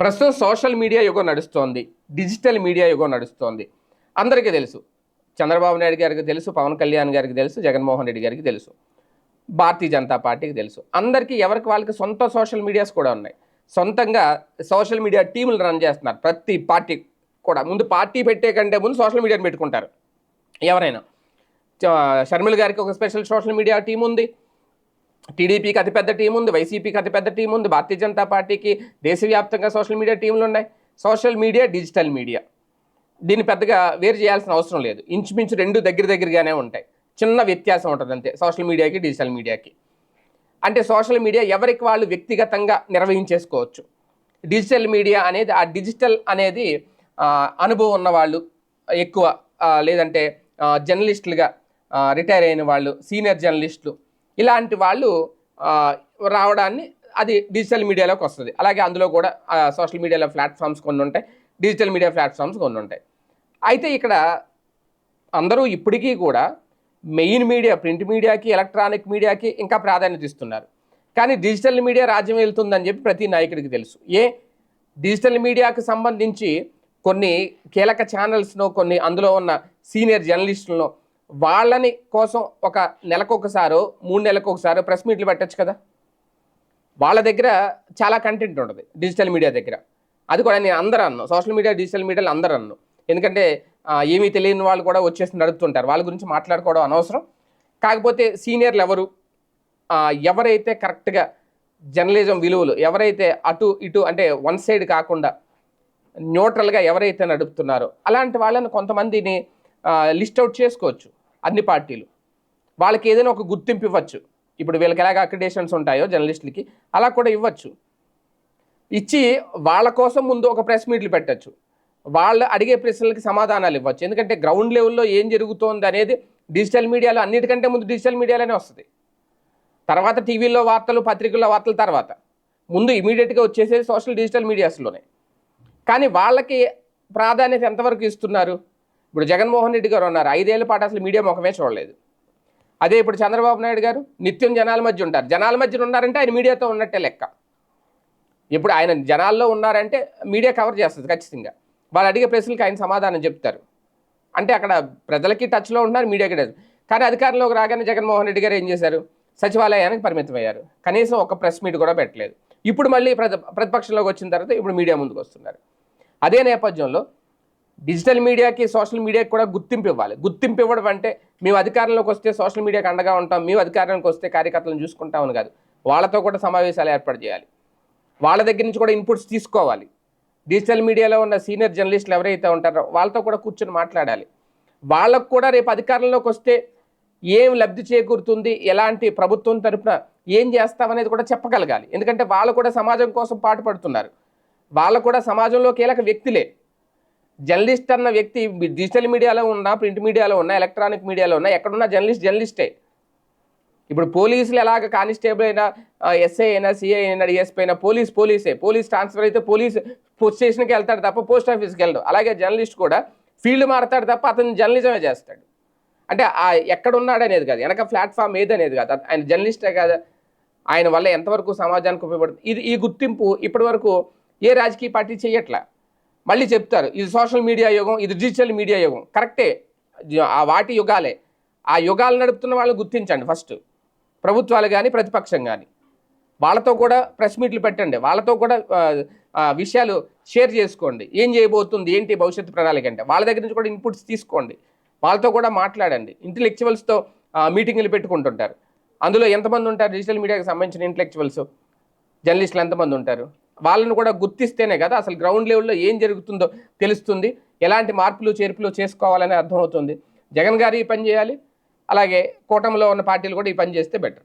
ప్రస్తుతం social media యుగం నడుస్తోంది డిజిటల్ మీడియా యుగం నడుస్తోంది. అందరికీ తెలుసు చంద్రబాబు నాయుడు గారికి తెలుసు పవన్ కళ్యాణ్ గారికి తెలుసు జగన్మోహన్ రెడ్డి గారికి తెలుసు భారతీయ జనతా పార్టీకి తెలుసు. అందరికీ ఎవరికి వాళ్ళకి సొంత సోషల్ మీడియాస్ కూడా ఉన్నాయి. సొంతంగా సోషల్ మీడియా టీములు రన్ చేస్తున్నారు ప్రతి పార్టీ కూడా. ముందు పార్టీ పెట్టే కంటే ముందు సోషల్ మీడియాని పెట్టుకుంటారు. ఎవరైనా. చ- షర్మిల గారికి ఒక స్పెషల్ సోషల్ మీడియా టీం ఉంది. టీడీపీకి అతిపెద్ద టీం ఉంది వైసీపీకి అతిపెద్ద టీం ఉంది భారతీయ జనతా పార్టీకి దేశవ్యాప్తంగా సోషల్ మీడియా టీంలు ఉన్నాయి. Social media digital media. దీన్ని పెద్దగా వేరు చేయాల్సిన అవసరం లేదు. ఇంచుమించు రెండు దగ్గర దగ్గరగానే ఉంటాయి. చిన్న వ్యత్యాసం ఉంటుంది అంతే సోషల్ మీడియాకి డిజిటల్ మీడియాకి. అంటే సోషల్ మీడియా ఎవరికి వాళ్ళు వ్యక్తిగతంగా నిర్వహించేసుకోవచ్చు? డిజిటల్ మీడియా అనేది ఆ డిజిటల్ అనేది అనుభవం ఉన్న వాళ్ళు ఎక్కువ లేదంటే జర్నలిస్టులుగా రిటైర్ అయిన వాళ్ళు సీనియర్ జర్నలిస్టులు ఇలాంటి వాళ్ళు రావడాన్ని అది డిజిటల్ మీడియాలోకి వస్తుంది. అలాగే అందులో కూడా సోషల్ మీడియాలో ప్లాట్ఫామ్స్ కొన్ని ఉంటాయి. డిజిటల్ మీడియా ప్లాట్ఫామ్స్ కొన్ని ఉంటాయి. అయితే ఇక్కడ అందరూ ఇప్పటికీ కూడా మెయిన్ మీడియా ప్రింట్ మీడియాకి ఎలక్ట్రానిక్ మీడియాకి ఇంకా ప్రాధాన్యత ఇస్తున్నారు. కానీ డిజిటల్ మీడియా రాజ్యం వెళ్తుందని చెప్పి ప్రతి నాయకుడికి తెలుసు. ఏ? డిజిటల్ మీడియాకు సంబంధించి కొన్ని కీలక ఛానల్స్ను కొన్ని అందులో ఉన్న సీనియర్ జర్నలిస్టులను వాళ్ళని కోసం ఒక నెలకొకసారో మూడు నెలలకు ఒకసారో ప్రెస్ మీట్లు పెట్టచ్చు కదా? వాళ్ళ దగ్గర చాలా కంటెంట్ ఉంటుంది డిజిటల్ మీడియా దగ్గర. అది కూడా నేను అందరూ అన్నాను సోషల్ మీడియా డిజిటల్ మీడియాలో అందరూ అన్నాను ఎందుకంటే ఏమీ తెలియని వాళ్ళు కూడా వచ్చేసి నడుపుతుంటారు. వాళ్ళ గురించి మాట్లాడుకోవడం అనవసరం. కాకపోతే సీనియర్లు ఎవరు? ఎవరైతే కరెక్ట్గా జర్నలిజం విలువలు ఎవరైతే అటు ఇటు అంటే వన్ సైడ్ కాకుండా న్యూట్రల్గా ఎవరైతే నడుపుతున్నారో అలాంటి వాళ్ళని కొంతమందిని లిస్ట్ అవుట్ చేసుకోవచ్చు. అన్ని పార్టీలు. వాళ్ళకి ఏదైనా ఒక గుర్తింపు ఇవ్వచ్చు. ఇప్పుడు వీళ్ళకి ఎలాగ అక్రిడేషన్స్ ఉంటాయో జర్నలిస్టులకి అలా కూడా ఇవ్వచ్చు. ఇచ్చి వాళ్ళ కోసం ముందు ఒక ప్రెస్ మీట్లు పెట్టచ్చు. వాళ్ళు అడిగే ప్రశ్నలకి సమాధానాలు ఇవ్వచ్చు. ఎందుకంటే గ్రౌండ్ లెవెల్లో ఏం జరుగుతోంది అనేది డిజిటల్ మీడియాలో అన్నిటికంటే ముందు డిజిటల్ మీడియాలోనే వస్తుంది. తర్వాత టీవీలో వార్తలు పత్రికల్లో వార్తల తర్వాత. ముందు ఇమీడియట్గా వచ్చేసేది సోషల్ డిజిటల్ మీడియాస్లోనే కానీ వాళ్ళకి ప్రాధాన్యత ఎంతవరకు ఇస్తున్నారు? ఇప్పుడు జగన్మోహన్ రెడ్డి గారు ఉన్నారు. ఐదేళ్ళ పాటు అసలు మీడియా ముఖమే చూడలేదు. అదే ఇప్పుడు చంద్రబాబు నాయుడు గారు నిత్యం జనాల మధ్య ఉంటారు. జనాల మధ్య ఉన్నారంటే ఆయన మీడియాతో ఉన్నట్టే లెక్క. ఇప్పుడు ఆయన జనాల్లో ఉన్నారంటే మీడియా కవర్ చేస్తుంది ఖచ్చితంగా. వాళ్ళు అడిగే ప్రశ్నలకు ఆయన సమాధానం చెప్తారు. అంటే అక్కడ ప్రజలకి టచ్లో ఉంటున్నారు మీడియాకి టచ్ కానీ అధికారంలోకి రాగానే జగన్మోహన్ రెడ్డి గారు ఏం చేశారు? సచివాలయానికి పరిమితం అయ్యారు కనీసం ఒక ప్రెస్ మీట్ కూడా పెట్టలేదు. ఇప్పుడు మళ్ళీ ప్రతి ప్రతిపక్షంలోకి వచ్చిన తర్వాత ఇప్పుడు మీడియా ముందుకు వస్తున్నారు. అదే నేపథ్యంలో డిజిటల్ మీడియాకి సోషల్ మీడియాకి కూడా గుర్తింపు ఇవ్వాలి. గుర్తింపు ఇవ్వడం అంటే మేము అధికారంలోకి వస్తే సోషల్ మీడియాకి అండగా ఉంటాం మేము అధికారంలోకి వస్తే కార్యకర్తలను చూసుకుంటామని కాదు. వాళ్ళతో కూడా సమావేశాలు ఏర్పాటు చేయాలి. వాళ్ళ దగ్గర నుంచి కూడా ఇన్పుట్స్ తీసుకోవాలి. డిజిటల్ మీడియాలో ఉన్న సీనియర్ జర్నలిస్టులు ఎవరైతే ఉంటారో వాళ్ళతో కూడా కూర్చొని మాట్లాడాలి. వాళ్ళకు కూడా రేపు అధికారంలోకి వస్తే ఏం లబ్ధి చేకూరుతుంది ఎలాంటి ప్రభుత్వం తరపున ఏం చేస్తామనేది కూడా చెప్పగలగాలి. ఎందుకంటే వాళ్ళు కూడా సమాజం కోసం పాటుపడుతున్నారు. వాళ్ళు కూడా సమాజంలో కీలక వ్యక్తులే. జర్నలిస్ట్ అన్న వ్యక్తి డిజిటల్ మీడియాలో ఉన్నా ప్రింట్ మీడియాలో ఉన్నా ఎలక్ట్రానిక్ మీడియాలో ఉన్నా ఎక్కడున్నా జర్నలిస్ట్ జర్నలిస్టే. ఇప్పుడు పోలీసులు ఎలాగ కానిస్టేబుల్ అయినా ఎస్ఐ అయినా సిఐ అయినా డిఎస్పీ అయినా పోలీస్ పోలీసే. పోలీస్ ట్రాన్స్ఫర్ అయితే పోలీస్ పోస్ట్ స్టేషన్కి వెళ్తాడు తప్ప పోస్ట్ ఆఫీస్కి వెళ్ళడు. అలాగే జర్నలిస్ట్ కూడా ఫీల్డ్ మారతాడు తప్ప అతను జర్నలిజమే చేస్తాడు. అంటే ఆ ఎక్కడ అనేది కాదు వెనక ప్లాట్ఫామ్ ఏదనేది కాదు. ఆయన జర్నలిస్టే కాదు. ఆయన వల్ల ఎంతవరకు సమాజానికి ఉపయోగపడుతుంది? ఇది ఈ గుర్తింపు ఇప్పటివరకు ఏ రాజకీయ పార్టీ చేయట్లా? మళ్ళీ చెప్తారు ఇది సోషల్ మీడియా యుగం ఇది డిజిటల్ మీడియా యుగం. కరెక్టే. ఆ వాటి యుగాలే. ఆ యుగాలు నడుపుతున్న వాళ్ళు గుర్తించండి ఫస్ట్. ప్రభుత్వాలు కానీ ప్రతిపక్షం కానీ వాళ్ళతో కూడా ప్రెస్ మీట్లు పెట్టండి. వాళ్ళతో కూడా విషయాలు షేర్ చేసుకోండి. ఏం చేయబోతుంది ఏంటి భవిష్యత్తు ప్రణాళిక అంటే. వాళ్ళ దగ్గర నుంచి కూడా ఇన్పుట్స్ తీసుకోండి. వాళ్ళతో కూడా మాట్లాడండి. ఇంటలెక్చువల్స్తో మీటింగ్లు పెట్టుకుంటుంటారు. అందులో ఎంతమంది ఉంటారు? డిజిటల్ మీడియాకి సంబంధించిన ఇంటలెక్చువల్స్? జర్నలిస్టులు ఎంతమంది ఉంటారు? వాళ్ళని కూడా గుర్తిస్తేనే కదా అసలు గ్రౌండ్ లెవెల్లో ఏం జరుగుతుందో తెలుస్తుంది. ఎలాంటి మార్పులు చేర్పులు చేసుకోవాలని అర్థమవుతుంది. జగన్ గారు ఈ పని చేయాలి. అలాగే కూటమిలో ఉన్న పార్టీలు కూడా ఈ పని చేస్తే బెటర్